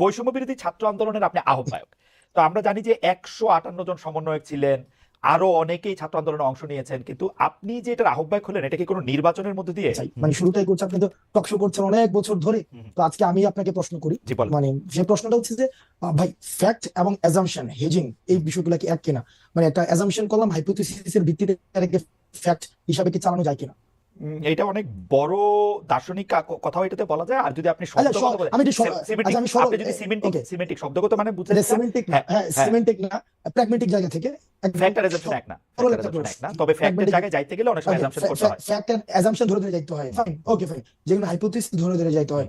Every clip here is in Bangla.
বৈষম্য বিরোধী ছাত্র আন্দোলনের আপনি আহ্বায়ক। তো আমরা জানি যে একশো আটান্ন জন সমন্বয়ক ছিলেন আরও অনেকেই ছাত্র আন্দোলনে অংশ নিয়েছেন কিন্তু আপনি যে এটার আহ্বায়ক হলেন এটা কি কোনো নির্বাচনের মধ্যে দিয়ে? মানে শুরুটাই করছে আপনি তো টকশো করছেন অনেক বছর ধরে। তো আজকে আমি আপনাকে প্রশ্ন করি। মানে যে প্রশ্নটা হচ্ছে যে ভাই ফ্যাক্ট এবং অ্যাজাম্পশন হেজিং এই বিষয়গুলো কি এক কিনা? মানে একটা অ্যাজাম্পশন করলাম হাইপোথিসিসের ভিত্তিতে ফ্যাক্ট হিসাবে কি চালানো যায় কিনা? এটা অনেক বড় দার্শনিক কথা কথাও এটাতে বলা যায়। আর যদি আপনি আচ্ছা, শব্দগত সর- বলেন, আমি একটু সর- সে- semantic, আচ্ছা, আপনি যদি সিমেন্টিক. সিমেন্টিক শব্দগত মানে বুঝতে এটা না হ্যাঁ, হ্যাঁ হ্যাঁ। না জায়গা থেকে অ্যাজাম্পশন এক না না। তবে ফ্যাক্টের জায়গায় যাইতে গেলে অনেক সময় অ্যাজাম্পশন করতে হয়। ফ্যাক্ট অ্যাজাম্পশন ধরে ধরে যাইতে হয় ফাইন ওকে ফাইন যেগুলো হাইপোথিসিস ধরে ধরে যাইতে হয়।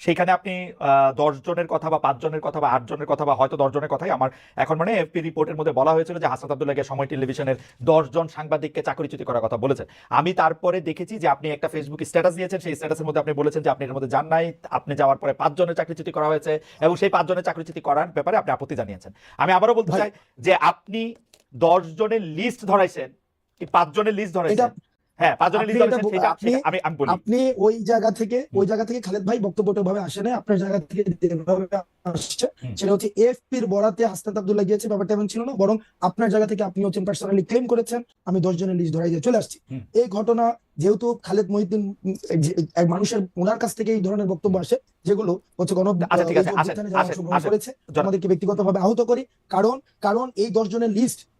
সেখানে আপনি আহ, দশ জনের কথা বা পাঁচ জনের কথা বা আট জনের কথা বা হয়তো দশ জনের কথাই আমার এখন মানে এফপি রিপোর্টের মধ্যে বলা হয়েছিল যে হাসান আব্দুল্লাহকে সময় টেলিভিশনের দশ জন সাংবাদিককে চাকরিচ্যুতি করার কথা বলেছেন আমি তারপরে দেখেছি যে আপনি একটা ফেসবুক স্ট্যাটাস দিয়েছেন সেই স্ট্যাটাসের মধ্যে আপনি বলেছেন যে আপনি এর মধ্যে যান নাই আপনি যাওয়ার পরে পাঁচ জনের চাকরিচ্যুতি করা হয়েছে এবং সেই পাঁচ জনের চাকরিচ্যুতি করার ব্যাপারে আপনি আপত্তি জানিয়েছেন। আমি আবারও বলতে চাই যে আপনি দশ জনের লিস্ট ধরাইছেন কি পাঁচ জনের লিস্ট ধরাইছেন। হ্যাঁ আমি আমি বলি। আপনি ওই জায়গা থেকে ওই জায়গা থেকে খালেদ ভাই বক্তব্যটা ভাবে আসে না আপনার জায়গা থেকে যেভাবে আসছে সেটা হচ্ছে এফপির বরাতে হাসনাত আব্দুল্লাহ গিয়েছে ব্যাপারটা এমন ছিল না বরং আপনার জায়গা থেকে আপনি হচ্ছেন পার্সোনালি ক্লেম করেছেন। আমি দশ জনের লিস্ট ধরাই দিয়ে চলে আসছি। এই ঘটনা যেহেতু খালেদ মহিউদ্দিন মানুষের ওনার কাছ থেকে এই ধরনের বক্তব্য আসে যেগুলো হচ্ছে গণ আচ্ছা, অংশগ্রহণ আসেন। করেছে আমাদেরকে ব্যক্তিগতভাবে আহত করি। কারণ কারণ এই দশ জনের লিস্ট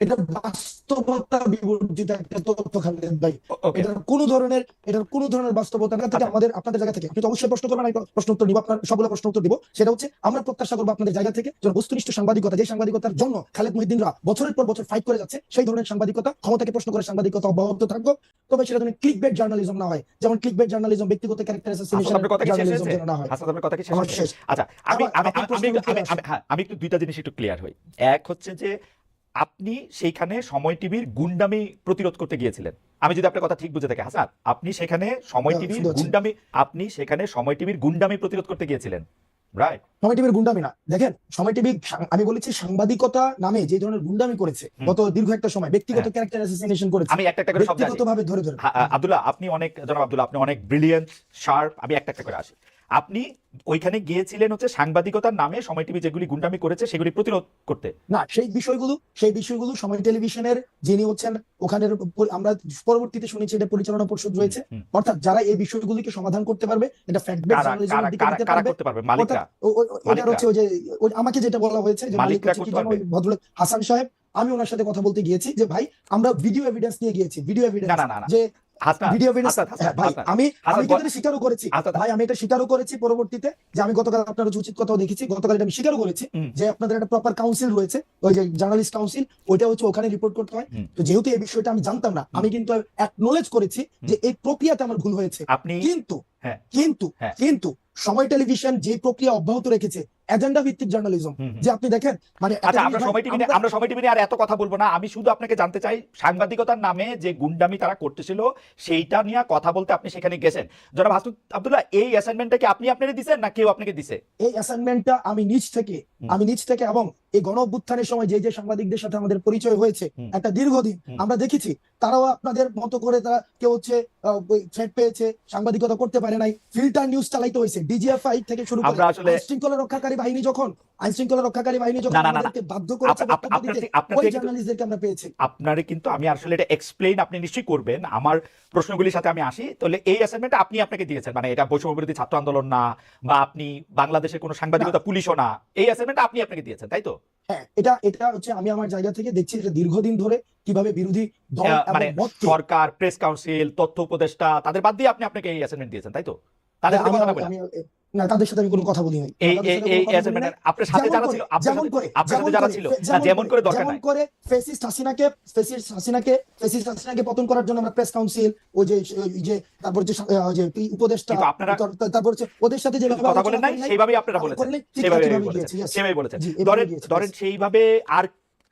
এটা বাস্তবতা বিবর্জিত একটা তথ্য খালেদ ভাই। এটার কোনো ধরনের এটার কোনো ধরনের বাস্তবতা না থেকে। আমাদের আপনাদের জায়গা থেকে। আপনি তো অবশ্যই প্রশ্ন করবেন আমি প্রশ্ন উত্তর দিব আপনার সবগুলো প্রশ্ন উত্তর দিব। সেটা হচ্ছে আমরা প্রত্যাশা করব আপনাদের জায়গা থেকে যেন বস্তুনিষ্ঠ সাংবাদিকতা যে সাংবাদিকতার জন্য খালেদ মহিদ্দিনরা বছরের পর বছর ফাইট করে যাচ্ছে সেই ধরনের সাংবাদিকতা ক্ষমতাকে প্রশ্ন করে সাংবাদিকতা অব্যাহত থাকব। তবে সেটা যেন ক্লিক বেট জার্নালিজম না হয়। যেমন ক্লিক বেট জার্নালিজম ব্যক্তিগত ক্যারেক্টার শেষ জার্নালিজম যেন না হয়। কথা কি শেষ আচ্ছা আমি- আমি- হ্যাঁ, আমি একটু দুইটা জিনিস একটু ক্লিয়ার হই। এক হচ্ছে যে আপনি সেইখানে সময় টিভির গুন্ডামি প্রতিরোধ করতে গিয়েছিলেন। আমি যদি আপনার কথা ঠিক বুঝে থাকি হাসান আপনি সেখানে সময় টিভির গুন্ডামি আপনি সেখানে সময় টিভির গুন্ডামি প্রতিরোধ করতে গিয়েছিলেন রাইট সময় টিভির গুন্ডামি না। দেখেন সময় টিভি আমি বলেছি সাংবাদিকতা নামে যে ধরনের গুন্ডামি করেছে। গত দীর্ঘ একটা সময় ব্যক্তিগত। ক্যারেক্টার অ্যাসোসিয়েশন করেছে আমি একটা একটা করে ব্যক্তিগতভাবে ধরে ধরে। হ্যাঁ, আব্দুল্লাহ আপনি অনেক জনাব আব্দুল্লাহ আপনি অনেক ব্রিলিয়েন্ট শার্প আমি একটা একটা করে আসি। আপনি ওইখানে গিয়েছিলেন হচ্ছে সাংবাদিকতার নামে সময় টিভি যেগুলি গুন্ডামি করেছে সেগুলি প্রতিরোধ করতে। না সেই বিষয়গুলো সেই বিষয়গুলো সময় টেলিভিশনের যিনি হচ্ছেন ওখানের প- আমরা পরবর্তীতে শুনেছি এটা পরিচালনা পরিষদ রয়েছে। অর্থাৎ যারা এই বিষয়গুলিকে সমাধান করতে পারবে এটা ফ্যাক্ট বেস কারা কারা কারা কারা করতে পারবে? মালিকরা। ওটা হচ্ছে ওই যে আমাকে যেটা বলা হয়েছে যে মালিক মালিকরা ভদ্রলোক হাসান সাহেব আমি ওনার সাথে কথা বলতে গিয়েছি যে ভাই আমরা ভিডিও এভিডেন্স নিয়ে গিয়েছি ভিডিও এভিডেন্স যে ভিডিও হাসান, ভাই আমি আমি কিন্তু এটা স্বীকারও করেছি। ভাই আমি এটা স্বীকারও করেছি পরবর্তীতে যে আমি গতকাল আপনার উচিত কথাও দেখেছি গতকাল এটা আমি স্বীকারও করেছি যে আপনাদের একটা প্রপার কাউন্সিল রয়েছে ওই যে জার্নালিস্ট কাউন্সিল ওইটা হচ্ছে ওখানে রিপোর্ট করতে হয়। তো যেহেতু এই বিষয়টা আমি জানতাম না আমি কিন্তু অ্যাকনোলেজ করেছি যে এই প্রক্রিয়াতে আমার ভুল হয়েছে। আপনি কিন্তু হ্যাঁ। কিন্তু হ্যাঁ। কিন্তু সময় টেলিভিশন যে প্রক্রিয়া অব্যাহত রেখেছে এজেন্ডা ভিত্তিক জার্নালিজম। যে আপনি দেখেন মানে আচ্ছা আমরা সময় টিভি আমরা- সময় টিভি আর এত কথা বলব না। আমি শুধু আপনাকে জানতে চাই সাংবাদিকতার নামে যে গুন্ডামি তারা করতেছিল সেইটা নিয়ে কথা বলতে আপনি সেখানে গেছেন। জনাব হাসুদ আব্দুল্লাহ এই অ্যাসাইনমেন্টটা কি আপনি আপনাকে দিছেন না কেউ আপনাকে দিছে? এই অ্যাসাইনমেন্টটা আমি নিজ থেকে আমি নিজ থেকে এবং এই গণ অভ্যুত্থানের সময় যে যে সাংবাদিকদের সাথে আমাদের পরিচয় হয়েছে একটা দীর্ঘদিন আমরা দেখেছি তারাও আপনাদের মতো করে তারা কেউ হচ্ছে থ্রেট পেয়েছে সাংবাদিকতা করতে পারে নাই ফিল্টার নিউজ চালাইতে হয়েছে ডিজিএফআই থেকে শুরু করে আমরা আসলে- শৃঙ্খলা রক্ষাকারী বাহিনী যখন আইন শৃঙ্খলা রক্ষাকারী বাহিনী যখন। আমাদেরকে বাধ্য করেছে বক্তব্য দিতে, ওই জার্নালিস্টদেরকে আমরা পেয়েছি। আপনারে কিন্তু আমি আসলে এটা এক্সপ্লেইন আপনি নিশ্চয়ই করবেন। আমার প্রশ্নগুলির সাথে আমি আসি। তাহলে এই অ্যাসাইনমেন্ট আপনি আপনাকে দিয়েছেন। মানে এটা বৈষম্য বিরোধী ছাত্র আন্দোলন না বা আপনি বাংলাদেশের কোনো সাংবাদিকতা পুলিশও না। এই অ্যাসাইনমেন্ট আপনি আপনাকে দিয়েছেন তাই তো? হ্যাঁ এটা এটা হচ্ছে আমি আমার জায়গা থেকে দেখছি এটা দীর্ঘদিন ধরে কীভাবে বিরোধী দল মানে সরকার প্রেস কাউন্সিল তথ্য উপদেষ্টা তাদের বাদ দিয়ে আপনি আপনাকে এই অ্যাসাইনমেন্ট দিয়েছেন তাই তো? তাদের সাথে আমি- কথা না। বলে আমি না তাদের সাথে আমি কোনো কথা বলি নাই। আপনার সাথে যারা ছিল যেমন করে আপনার যারা ছিল যেমন করে দরকার যেমন করে ফেসিস্ট হাসিনাকে ফেসিস্ট হাসিনাকে ফেসিস্ট হাসিনাকে পতন করার জন্য আমরা প্রেস কাউন্সিল ওই যে যে তারপর যে আহ, যে উপদেষ্টা আপনারা- তারপর হচ্ছে ওদের সাথে যে কথা বলেন নাই সেইভাবেই আপনারা বলেছেন বলেছেন ধরেন ধরেন সেইভাবে আর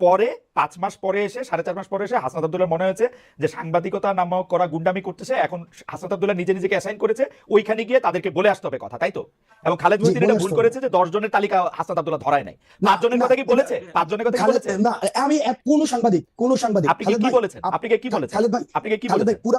পরে পাঁচ মাস পরে এসে সাড়ে চার মাস পরে এসে হাসনাত আব্দুল্লাহ মনে হয়েছে যে সাংবাদিকতা নামক করা গুন্ডামি করতেছে এখন হাসনাত আব্দুল্লাহ নিজে নিজেকে অ্যাসাইন করেছে ওইখানে গিয়ে তাদেরকে বলে আসতে হবে কথা তাই তো? এবং খালেদ মুসলিম এটা ভুল করেছে যে দশ জনের তালিকা হাসনাত আব্দুল্লাহ ধরায় নাই। পাঁচ জনের কথা কি বলেছে? পাঁচ জনের কথা বলেছে? না আমি কোন সাংবাদিক কোন সাংবাদিক আপনি কি বলেছেন? আপ- আপনি কি বলেছেন? খালেদ ভাই আপনি কি বলেছেন? পুরো